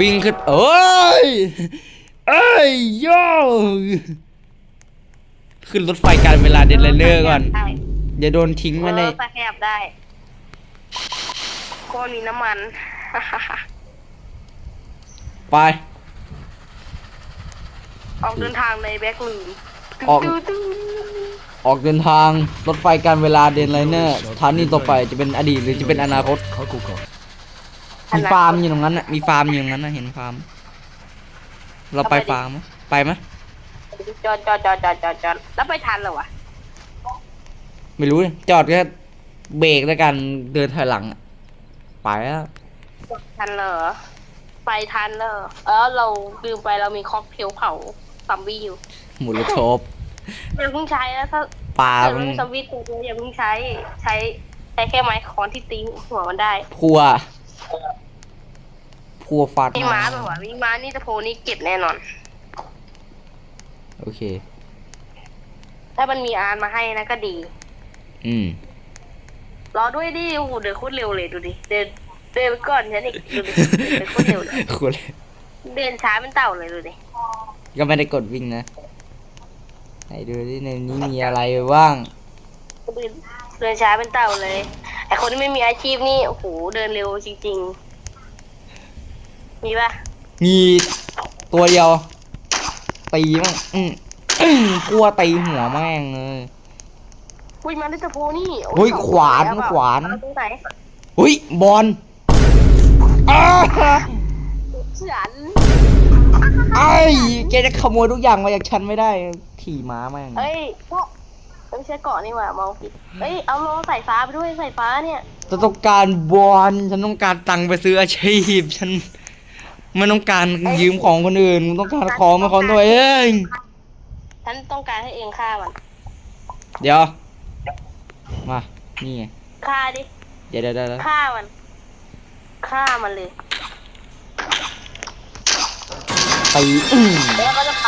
วิ่งขึ้นเอ้ย เอ้ยโยขึ้นรถไฟการเวลาเดนเลเนอร์ก่อนอย่าโดนทิ้งไว้ในเออไปขบได้ก็มีน้ำมัน ไป ออกเดินทางในแบ็กลูมออกออกเดินทางรถไฟการเวลาเดนไลเนอร์สถานีต่อไปจะเป็นอดีตหรือจะเป็นอนาคต เขากูก่อ มีฟาร์มอยู่ตรงนั้นน่ะมีฟาร์มอยู่ตรงนั้นน่ะเห็นฟาร์ม เราไปฟาร์มไหมไปไหมจอดจอดจอดจอดจอดจอดแล้วไปทันเหรอวะไม่รู้เลยจอดแค่เบรกแล้วกันเดินถอยหลังอะไปแล้วทันเหรอไปทันเหรอเออเราลืมไปเรามีค็อกเทลเผาซัมบี้อยู่หมุนรถโทบอย่าเพิ่งใช้นะถ้าปลาเกิดมัมันนซัมบี้ตัวเดียวอย่าเพิ่งใช้ใช้ใช้แค่ไม้ค้อนที่ตีหัวมันได้พัว พัวฟัดมีม้าแบบว่ามีม้านี่ตะโพนี่เก็บแน่นอน โอเค ถ้ามันมีอาร์ตมาให้นะก็ดี อืม รอด้วยดิโอ้โหเดินโคตรเร็วเลยดูดิ เดินเดินไปก่อนฉันอีกดูดิเดินโคตรเร็วเลยคุณ เดินช้าเป็นเต่าเลยดูดิ ก็ไม่ได้กดวิ่งนะ ให้ดูที่ในนี้มีอะไรบ้าง เดินเดินช้าเป็นเต่าเลย ไอคนที่ไม่มีอาชีพนี่ โอ้โห เดินเร็วจริง ๆ มีปะมีตัวเดียว ตีมั่งอืมอืมพัวตีหัวแม่งเลยอุ้ยมาด้วยตะโพนี่โอุ้ยสองขวานตัวแล้วขวานเอตรงไหนอุ้ยบอลอ้าฉันไอ้แกจะขโมยทุกอย่างมาจากฉันไม่ได้ ขี่ม้าแม่งเอ้ยพวกไม่ใช่เกาะนี่หว่ามองผิดเอ้ยเอาลงสายฟ้าไปด้วยสายฟ้าเนี่ยฉันต้องการบอลฉันต้องการตังค์ไปซื้ออาชีพฉัน ไม่ต้องการยืมของคนอื่นกูต้องการของมาของตัวเอง ฉันต้องการให้เองฆ่ามันเดี๋ยว มา นี่ไงฆ่าดิ เดี๋ยวเดี๋ยวเดี๋ยวฆ่ามัน ฆ่ามันเลยตีอื้อแล้วก็จะไป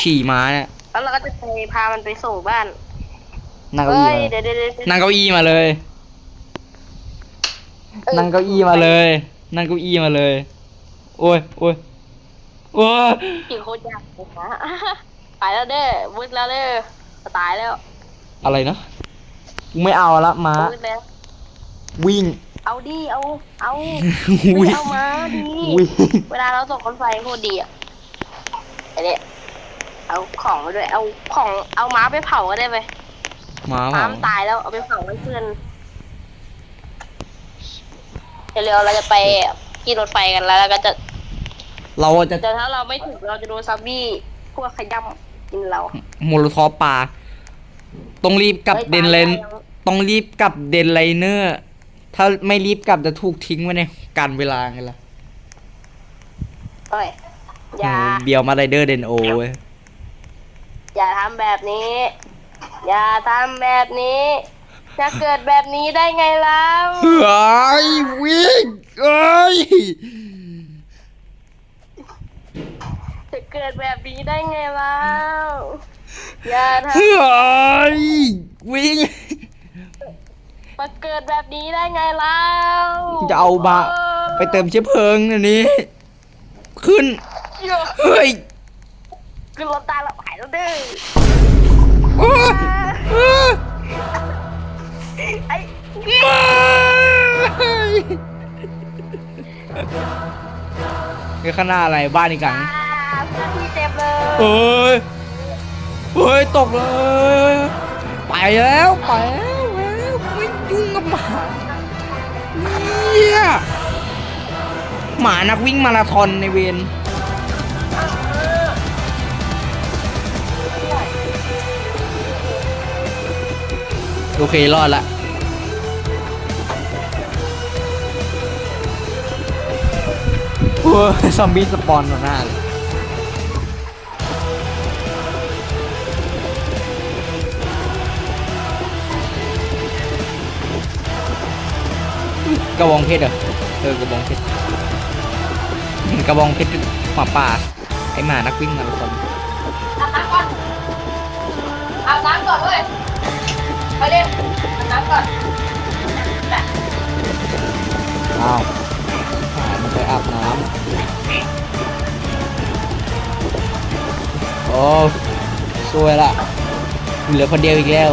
ขี่ม้าเนี่ยแล้วเราก็จะไปพามันไปส่งบ้านนั่งเก้าเอ้อี้ยมาเดี๋ยวเดี๋ยวเดี๋ยวนั่งเก้าอี้มาเลย นั่งเก้าอี้มาเลย นั่งเก้าอี้มาเลย โอ้ยโอ้ยโอ้ยขี่โคตรยากเลยนะไปแล้วเด้อมืดแล้วเด้อจะตายแล้วอะไรนะกูไม่เอาละม้ามืดแล้ววิ่ง เอาดิเอาเอาวิ่งเอามาดิวิ่งเวลาเราตกคนไฟโคตรดีอะไอเนี่ยเอาของมาด้วยเอาของเอาม้าไปเผาก็ได้ไปม้าเปม้าล่ามันตายแล้วเอาไปเผาให้เพื่อนเร็วๆเราจะไปขี่รถไฟกันแล้วเราก็จะ เราจะแต่ถ้าเราไม่ถึงเราจะโดนซับบี้พวกขย้ำกินเราโมโลทอปปลาต้องรีบกลับฮ้ยเดนเลนตายแล้วต้องรีบกลับเดนไลเนอร์ ถ้าไม่รีบกลับจะถูกทิ้งไว้ในการเวลาไงล่ะเอ้ยอย่าเบียวมาไรเดอร์เดนโอเว้ยอย่าทำแบบนี้ อย่าทำแบบนี้ จะเกิดแบบนี้ได้ไงแล้วเฮ้ยวิ่งเอ้ย จะ เกิดแบบนี้ได้ไงแล้ว อย่าทเฮ้ยวิ่งำมาเกิดแบบนี้ได้ไงแล้วจะเอามาไปเติมเชื้อเพลิงอันนี้ ขึ้นเยอะเฮ้ยคือรถตายแล้วหายแล้วเด้อโอ้ยเอ้ยไอ้นี่ข้างหน้าอะไรบ้านอีกหลังอ่า เพื่อนที่เจ็บเลยเฮ้ยเฮ้ยตกเลย ไปแล้วไปแล้วแล้วไม่ยุ่งกับหมาเนี่ยหมานักวิ่งมาราธอนในเวนโอเค รอดละโอ้ยซอมบี้สปอนต่อหน้าเลย กระบองเพชรเหรอเออกระบองเพชรกระบองเพชรหมาป่าไอหมานักวิ่งมาทุกคนอาบน้ำก่อนอาบน้ำก่อนเว้ยไปเร็วอาบน้ำก่อนอ้าวมันไปอาบน้ำโอ้สวยละเหลือคนเดียวอีกแล้ว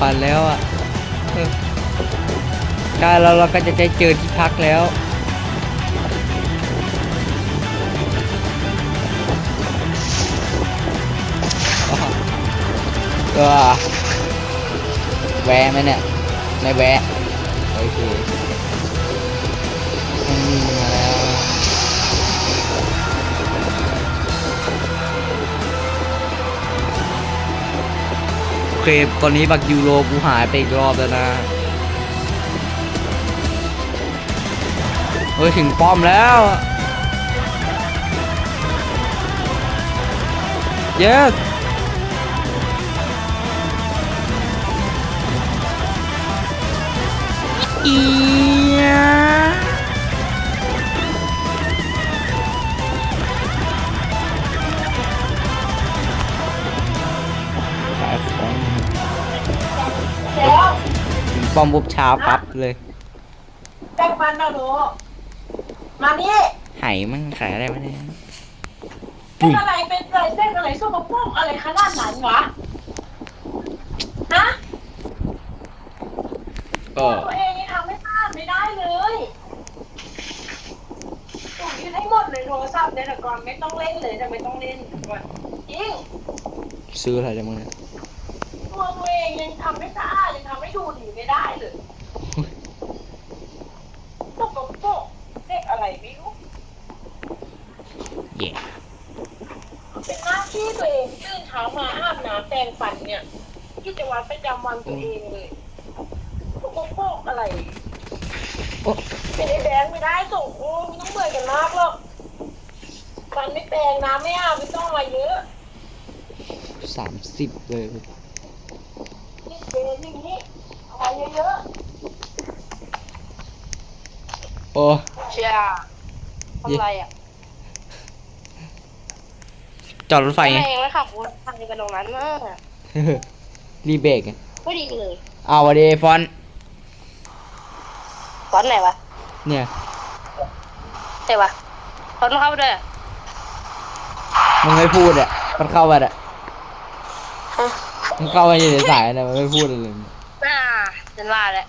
ปั่นแล้วอะได้แล้วเราก็จะได้เจอที่พักแล้วก็แวะไหมเนี่ย ไม่แวะ โอเค เค ตอนนี้บักยูโรกูหายไปอีกรอบแล้วนะ เฮ้ย ถึงป้อมแล้ว yes อี อมปุ๊บเช้าปั๊บเลยแป้งมันนะหนูมานี่ไหมั่งขายอะไรมาเนี่ยเป็นอะไรเป็นอะไรเส้นอะไรส้มกระโปงอะไรขนาดนั้นวะฮะก็ตัวเองยังทำไม่พลาดไม่ได้เลยถูกยึดให้หมดเลยโทรศัพท์เนี่ยแต่ก่อนไม่ต้องเล่นเลยแต่ไม่ต้องเล่นก่อนจริงซื้ออะไรจากมึงเนี่ยตัวตัวเองยังทำไม่สะอาดยังทำไม่ดูดีไม่ได้เลยตกกระโปงเด็กอะไรไม่รู้เย่เป็นหน้าที่ตัวเองตื่นเช้ามาอาบน้ำแปรงฟันเนี่ยกิจวัตรประจำวันตัวเองเลยตกกระโปงอะไรโอ้เป็นไอ้แดงไม่ได้ส่งโอ้ไม่ต้องเบื่อกันมากหรอกฟันไม่แปรงน้ำไม่อาบไม่ต้องมาเยอะสามสิบเลยนี่เป็น อย่างนี้เอามาเยอะโอ้เชียทำไรอะจอดรถไฟทำไงไมเองไม่ขับรถทางไปตรงนั้นนะรีเบรกไงไม่ดีเลยเอาวันดีฟอนตอนไหนวะเนี่ย ใช่ปะตอนเข้าไปด้วยมึงไม่พูดอะมันเข้ามาอะ มันเข้ามาอยู่ในสายนะมันไม่พูดอะไรเลยอ่าฉันว่าแล้ว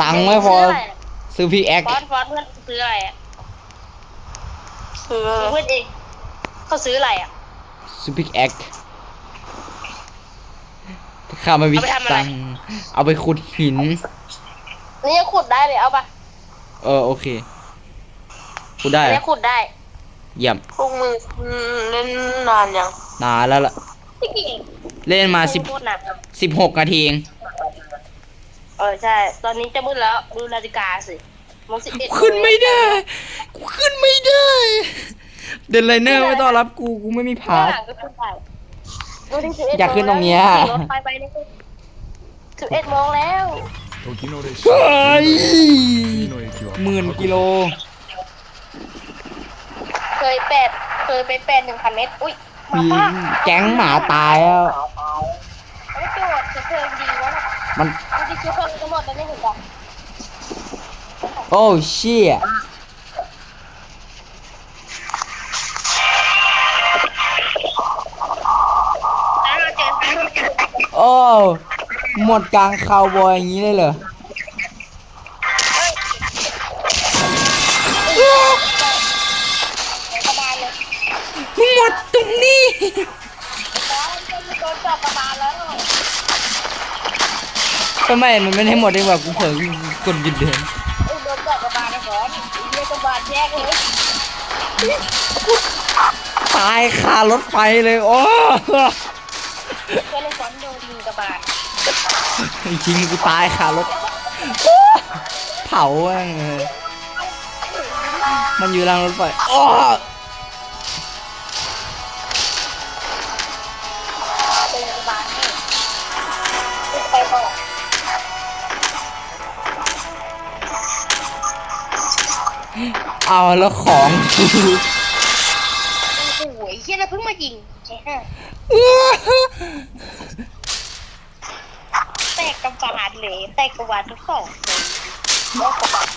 ตังค์ไม่พอซื้ะรอะซื้อพีแอคฟอนต์ฟอนต์เพื่อนซื้ออะไรอะซื้อเพื่อนเองเขาซื้ออะไรอะซื้อพีแอคข้าไม่มีเอาไปทำอะไรตังค์เอาไปขุดหิน นี่ยังขุดได้เลยเอาปะเออโอเคขุดได้อันเหรนี้อขุดได้ เยี่ยม พวกมึงเล่นนานยัง นานแล้วล่ะ จริง เล่นมาสิบ โคตรหนัก สิบหกนาทีเอง เออใช่ ตอนนี้จะมืดแล้วดูนาฬิกาสิมันสิบเอ็ด ขึ้นไม่ได้ กูขึ้นไม่ได้ เดนไลเนอร์ไม่ต้อนรับกู กูไม่มีพาส ก็ขึ้นได้ดูที่11 อยากขึ้นตรงเนี้ย ขี่รถไฟไปเลยสิบเอ็ดโมงแล้ว 時の列車 เฮ้ย 次の駅は หมื่นกิโล เคยแปดเคยไปแปดหนึ่งพันเมตร อุ้ยหมามีป่าแก๊งหมาตายแล้วไอ้โจทย์จะเพลิงดีวะน่ะมันดูดิเชื้อเพลิงทั้งหมดแล้วไม่เห็นหรอโอ้เชี่ยแล้วเราเจอทางรถกันโอ้หมดกลางคาวบอยอย่างนี้เลยเหรอ ทำไมมันไม่ได้หมดได้ว่ากูเผลอกดหยุดเดินโดนจับประมาณนะก่อนไอ้เรียกประมาณแยกเลยตายคารถไฟเลยโอ้เพื่อนในฟอนโดนยิงกระบาดจริงกูตายคารถเผาแม่งเลยมันอยู่รางรถไฟโอ้ ไปต่อ เอาแล้วของกู โอ้โห เฮียนะเพิ่งมายิงไอ้ห่าแตกกระบาดเลยแตกกระบาดทุกสองคนแล้วกระบาด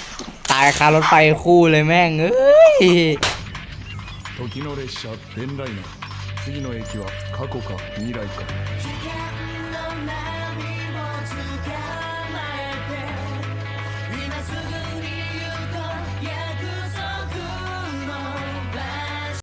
ตายคารถไฟคู่เลยแม่งเอ้ย 時の列車伝来の次の駅は過去か未来か